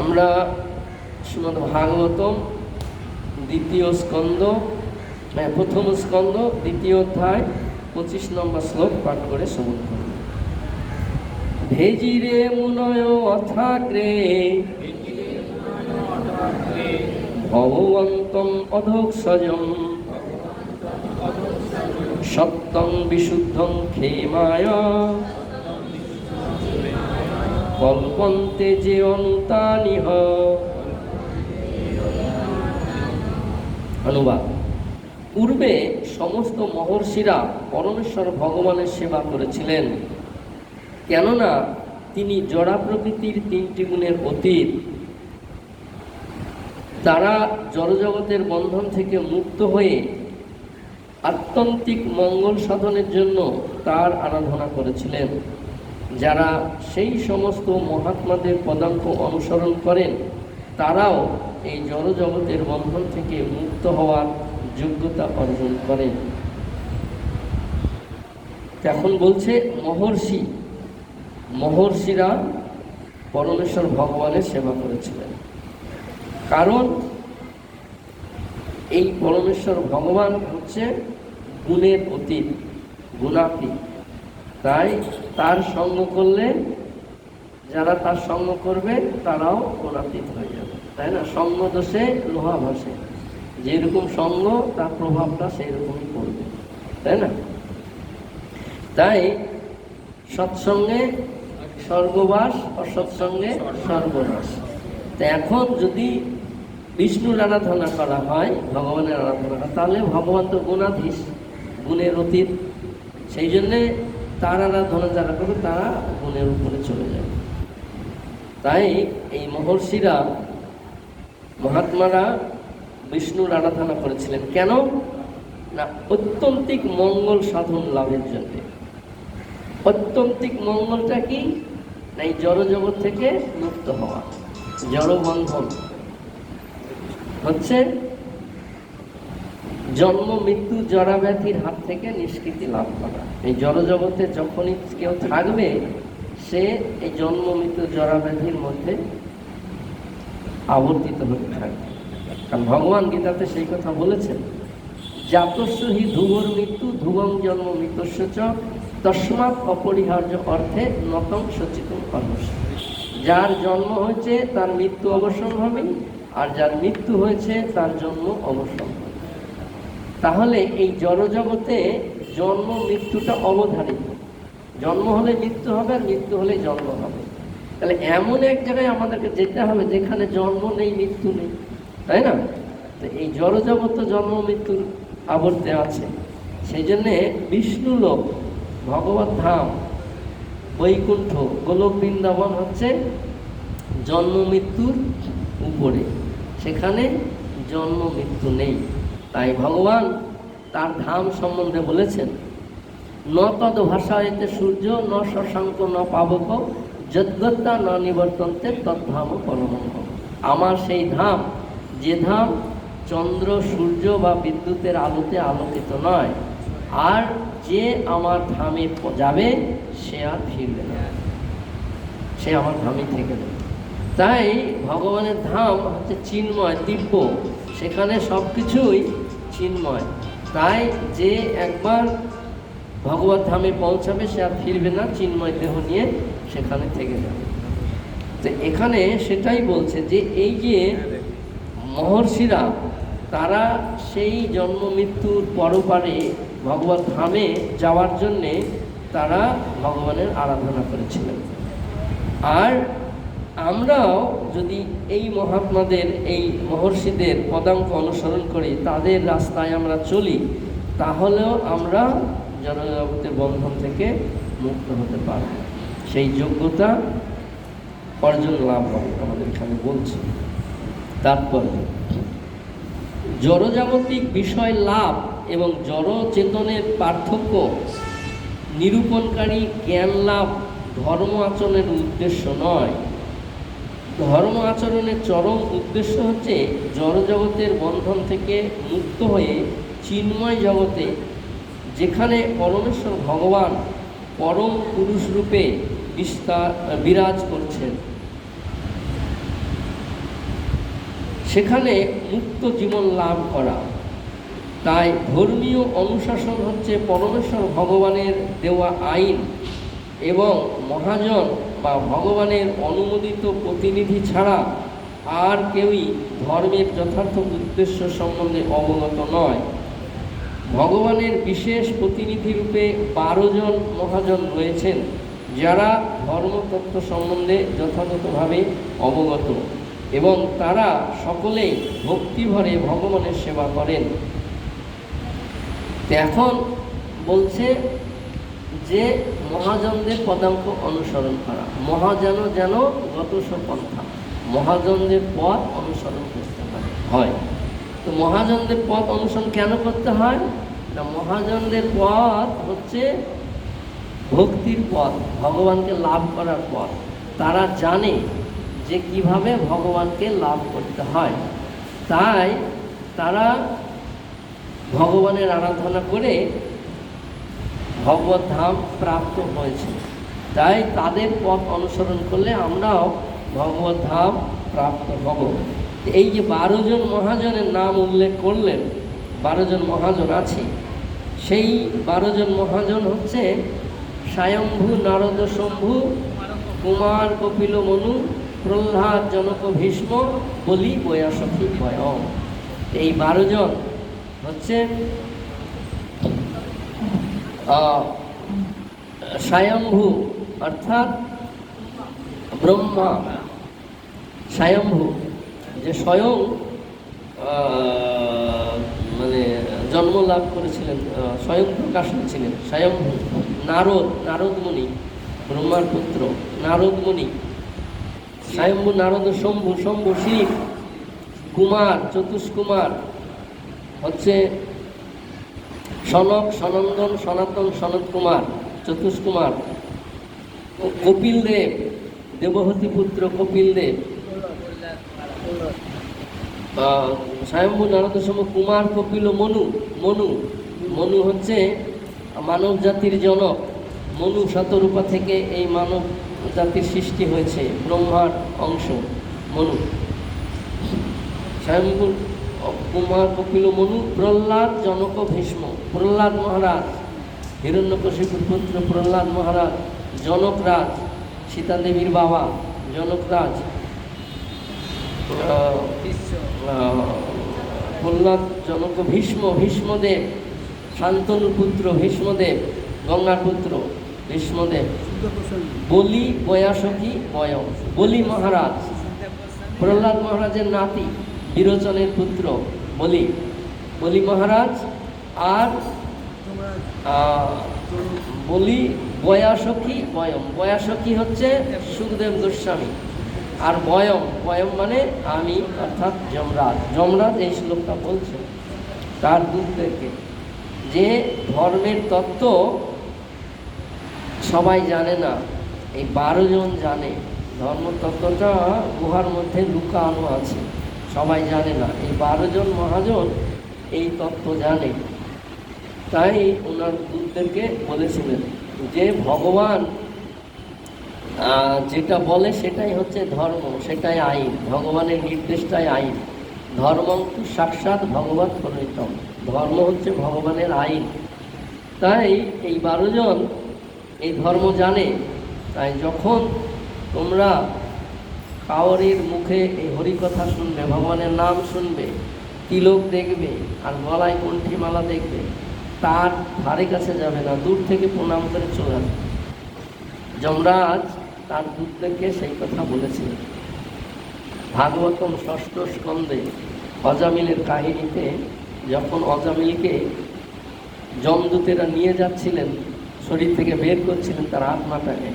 আমরা শ্রীমদ ভাগবতম দ্বিতীয় স্কন্দ হ্যাঁ, প্রথম স্কন্দ দ্বিতীয় অধ্যায় পঁচিশ নম্বর শ্লোক পাঠ করে শ্রবণ করব ভেজিরে মুনয় অথাগ্রে ভগবন্তম অধোক্ষজম সত্যং বিশুদ্ধং ক্ষেমায়। কল্পন্তে যে অনুতানিহ অনুবাদ। পূর্বে সমস্ত মহর্ষিরা পরমেশ্বর ভগবানের সেবা করেছিলেন, কেননা তিনি জড়া প্রকৃতির তিনটি গুণের অতীত। তারা জড়জগতের বন্ধন থেকে মুক্ত হয়ে আত্যন্তিক মঙ্গল সাধনের জন্য তার আরাধনা করেছিলেন। যারা সেই সমস্ত মহাত্মাদের পদাঙ্ক অনুসরণ করেন, তারাও এই জড়জগতের বন্ধন থেকে মুক্ত হওয়ার যোগ্যতা অর্জন করেন। এখন বলছে মহর্ষি। মহর্ষিরা পরমেশ্বর ভগবানের সেবা করেছিলেন। কারণ এই পরমেশ্বর ভগবান হচ্ছে গুণের অতীত, গুণাতীত। তাই তার সঙ্গ করলে, যারা তার সঙ্গ করবে, তারাও গুণাতীত হয়ে যাবে। তাই না? সঙ্গ দোষে, লোহা ভাসে। যেরকম সঙ্গ, তার প্রভাবটা সেই রকমই পড়বে। তাই না? তাই সৎসঙ্গে স্বর্গবাস, অসৎসঙ্গে স্বর্গবাস। তা এখন যদি বিষ্ণুর আরাধনা করা হয়, ভগবানের আরাধনা করা তাহলে ভগবান তো গুণাধীশ, গুণের অতীত। সেই জন্যে তার আরাধনা যারা করবে, তারা গুণের উপরে চলে যাবে তাই এই মহর্ষিরা মহাত্মারা বিষ্ণুর আরাধনা করেছিলেন, কেন? না, অত্যন্তিক মঙ্গল সাধন লাভের জন্য। অত্যন্তিক মঙ্গলটা কি? না, এই জড়জগৎ থেকে মুক্ত হওয়া। জড়বন্ধন। হচ্ছে জন্ম, মৃত্যু জড়া ব্যাধির হাত থেকে নিষ্কৃতি লাভ করা। এই জড়জগতে যখনই কেউ থাকবে, সে এই জন্ম, মৃত্যু জড়া ব্যাধির মধ্যে আবর্তিত হতে থাকবে। কারণ ভগবান গীতাতে সেই কথা বলেছেন জাতস্য হি ধ্রুবর মৃত্যু, ধ্রুবং জন্ম মৃত্যস্য তস্মাৎ অপরিহার্য অর্থে নতম সচেতন কর্মস যার জন্ম হয়েছে, তার মৃত্যু হবে আর যার মৃত্যু হয়েছে, তার জন্ম হবে তাহলে এই জড়জগতে জন্ম, মৃত্যুটা অবধারিত। জন্ম হলে মৃত্যু হবে, আর মৃত্যু হলে জন্ম হবে। তাহলে এমন এক জায়গায় আমাদেরকে যেতে হবে যেখানে জন্ম নেই, মৃত্যু নেই, তাই না? তো এই জড়জগৎ তো জন্ম, মৃত্যুর আবর্তে আছে। সেই জন্যে বিষ্ণু লোক ভগবত ধাম, বৈকুণ্ঠ, গোলক বৃন্দাবন হচ্ছে জন্ম, মৃত্যুর উপরে। সেখানে জন্ম, মৃত্যু নেই। তাই ভগবান তার ধাম সম্বন্ধে বলেছেন, ন তদ ভাষায়তে সূর্য, ন শশাঙ্ক, ন পাবক, যদ্গত্যা ন নিবর্তন্তে তদ্ধাম পরম আমার সেই ধাম, যে ধাম চন্দ্র, সূর্য বা বিদ্যুতের আলোতে আলোকিত নয়, আর যে আমার ধামে যাবে, সে আর ফিরবে না। সে আমার ধামে থেকে যাবে। তাই ভগবানের ধাম হচ্ছে চিন্ময়, দিব্য। সেখানে সব কিছুই চিন্ময়। তাই যে একবার ভগবত ধামে পৌঁছাবে, সে আর ফিরবে না, চিন্ময় দেহ নিয়ে সেখানে থেকে যাবে। তো এখানে সেটাই বলছে যে এই যে মহর্ষিরা, তারা সেই জন্ম মৃত্যুর পরপারে ভগবত ধামে যাওয়ার জন্যে তারা ভগবানের আরাধনা করেছিলেন। আর আমরাও যদি এই মহাত্মাদের, এই মহর্ষিদের পদাঙ্ক অনুসরণ করি, তাদের রাস্তায় আমরা চলি, তাহলেও আমরা জনজগতের বন্ধন থেকে মুক্ত হতে পারব। সেই যোগ্যতা অর্জন লাভ হবে, আমাদের এখানে বলছে। তারপর জড়জাগতিক বিষয় লাভ এবং জড় চেতনের পার্থক্য নিরূপণকারী জ্ঞান লাভ ধর্ম আচরণের উদ্দেশ্য নয়। ধর্ম আচরণের চরম উদ্দেশ্য হচ্ছে জড়জগতের বন্ধন থেকে মুক্ত হয়ে চিন্ময় জগতে, যেখানে পরমেশ্বর ভগবান পরম পুরুষ রূপে বিস্তার বিরাজ করছেন। সেখানে মুক্ত জীবন লাভ করা। তাই ধর্মীয় অনুশাসন হচ্ছে পরমেশ্বর ভগবানের দেওয়া আইন এবং মহাজন বা ভগবানের অনুমোদিত প্রতিনিধি ছাড়া আর কেউই ধর্মের যথার্থ উদ্দেশ্য সম্বন্ধে অবগত নয়। ভগবানের বিশেষ প্রতিনিধি রূপে বারো জন মহাজন রয়েছেন, যারা ধর্মতত্ত্ব সম্বন্ধে যথাযথভাবে অবগত এবং তারা সকলেই ভক্তিভরে ভগবানের সেবা করেন। এখন বলছে যে মহাজনদের পদাঙ্ক অনুসরণ করা। মহাজন যেন গত পন্থা মহাজনদের পথ অনুসরণ করতে হয়। তো মহাজনদের পথ অনুসরণ কেন করতে হয়? না, মহাজনদের পথ হচ্ছে ভক্তির পথ, ভগবানকে লাভ করার পথ। তারা জানে যে কীভাবে ভগবানকে লাভ করতে হয়। তাই তারা ভগবানের আরাধনা করে ভগবত ধাম প্রাপ্ত হয়েছে। তাই তাদের পথ অনুসরণ করলে আমরাও ভগবত ধাম প্রাপ্ত হব। এই যে বারো জন মহাজনের নাম উল্লেখ করলেন, বারো জন মহাজন আছে। সেই বারো জন মহাজন হচ্ছে স্বয়ম্ভু নারদ শম্ভু, কুমার কপিল মনু, প্রহ্লাদ জনক ভীষ্ম, বলি বয়াসখী বয়ম। এই বারো জন হচ্ছে স্বয়ম্ভু, অর্থাৎ ব্রহ্মা। স্বয়ম্ভু, যে স্বয়ং মানে জন্ম লাভ করেছিলেন স্বয়ং প্রকাশ হয়েছিলেন স্বয়ম্ভু। নারদ, নারদমণি, ব্রহ্মার পুত্র, নারদমণি। স্বয়ম্ভু, নারদ, শম্ভু শম্ভু, শিব, কুমার, চতুষ্কুমার, হচ্ছে সনক, সনন্দন, সনাতন সনত কুমার, চতুষ্কুমার ক- কপিল দেব, দেবহতী পুত্র কপিল দেব। স্বয়ম্ভু নারদ সম কুমার, কপিল মনু মনু মনু হচ্ছে মানব জাতির জনক। মনু শতরূপা থেকে এই মানব জাতির সৃষ্টি হয়েছে, ব্রহ্মার অংশ, মনু। স্বয়ম্ভু কুমার কপিল মনু প্রহ্লাদ জনক ভীষ্ম। প্রহ্লাদ মহারাজ, হিরণ্যকশিপুর পুত্র প্রহ্লাদ মহারাজ জনকরাজ সীতাদেবীর বাবা জনকরাজ প্রহ্লাদ জনক ভীষ্ম, ভীষ্মদেব, শান্তনু পুত্র ভীষ্মদেব, গঙ্গার পুত্র ভীষ্মদেব। বলি বয়াসখী বয়ম। বলি মহারাজ, প্রহ্লাদ মহারাজের নাতি বিরোচনের পুত্র বলি বলি মহারাজ আর বলি বয়াসখী, বয়ম। বয়াসখী হচ্ছে সুখদেব গোস্বামী। আর বয়ম বয়ম মানে আমি, অর্থাৎ যমরাজ। যমরাজ এই শ্লোকটা বলছে তার দূতদেরকে যে ধর্মের তত্ত্ব সবাই জানে না, এই বারো জন জানে, ধর্মতত্ত্বটা গুহার মধ্যে লুকানো আছে। সবাই জানে না। এই বারো জন মহাজন এই তত্ত্ব জানে। তাই ওনার দূতদেরকে বলেছিলেন যে, ভগবান যেটা বলে সেটাই হচ্ছে ধর্ম, সেটাই আইন, ভগবানের নির্দেশটাই আইন। ধর্ম সাক্ষাৎ ভগবান প্রণীতম। ধর্ম হচ্ছে ভগবানের আইন। তাই এই বারো জন এই ধর্ম জানে। তাই যখন তোমরা কাউরির মুখে এই হরিকথা শুনবে, ভগবানের নাম শুনবে, তিলক দেখবে আর গলায় কণ্ঠিমালা দেখবে। তার ধারে কাছে যাবে না, দূর থেকে প্রণাম করে চলে আসবে। যমরাজ তার দূতদেরকে সেই কথা বলেছিলেন ভাগবতম ষষ্ঠ স্কন্ধে অজামিলের কাহিনীতে যখন অজামিলকে যমদূতেরা নিয়ে যাচ্ছিলেন, শরীর থেকে বের করছিলেন তার আত্মাটাকে,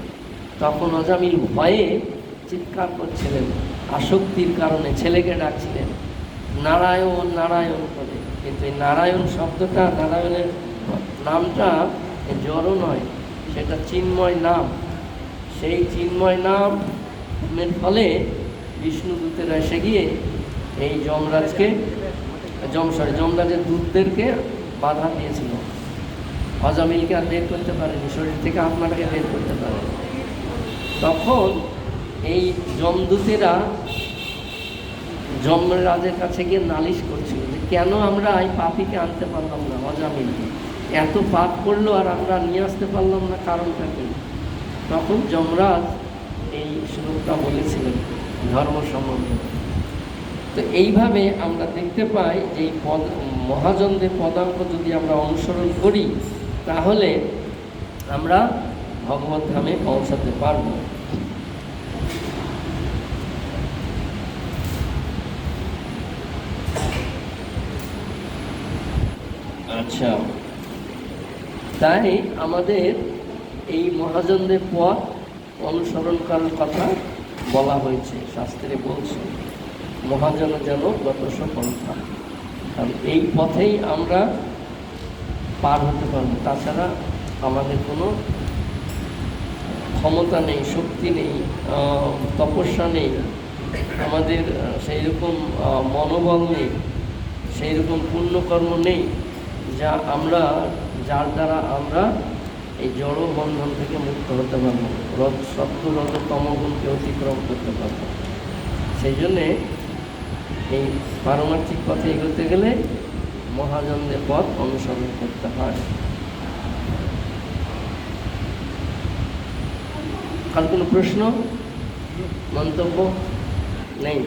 তখন অজামিল ভয়ে চিৎকার করছিলেন, আসক্তির কারণে ছেলেকে ডাকছিলেন, নারায়ণ নারায়ণ করে। কিন্তু এই নারায়ণ শব্দটা, নারায়ণের নামটা জড়ো নয়, সেটা চিন্ময় নাম। সেই চিন্ময় নামের ফলে বিষ্ণু বিষ্ণুদূতেরা এসে গিয়ে এই যমরাজকে, যম সরি যমরাজের দূতদেরকে বাধা দিয়েছিল। অজামিলকে আর বের করতে পারেনি, শরীর থেকে আপনাটাকে বের করতে পারে তখন এই যমদূতেরা যমরাজের কাছে গিয়ে নালিশ করছিল যে কেন আমরা এই পাপিকে আনতে পারলাম না, অজামিন? এত পাপ করল আর আমরা নিয়ে আসতে পারলাম না, কারণটা কি? তখন যমরাজ এই শ্লোকটা বলেছিলেন, ধর্ম সম্বন্ধে। তো এইভাবে আমরা দেখতে পাই যে এই পদ, মহাজনদের পদাঙ্ক যদি আমরা অনুসরণ করি, তাহলে আমরা ভগবত ধামে পৌঁছাতে পারব। আচ্ছা। তাই আমাদের এই মহাজনদের পথ অনুসরণ করার কথা বলা হয়েছে, শাস্ত্রে বলছে, মহাজন যেন গতস পন্থা কারণ এই পথেই আমরা পার হতে পারব। তাছাড়া আমাদের কোনো ক্ষমতা নেই, শক্তি নেই তপস্যা নেই। আমাদের সেই রকম মনোবল নেই সেই রকম পুণ্যকর্ম নেই। যা আমরা, যার দ্বারা আমরা এই জড় বন্ধন থেকে মুক্ত হতে পারব। রথ রথ তমগুণকে অতিক্রম করতে পারব। সেই জন্যে এই পারমার্থিক পথে এগোতে গেলে মহাজনদের পথ অনুসরণ করতে হয়। আর কোনো প্রশ্ন? মন্তব্য? নেই।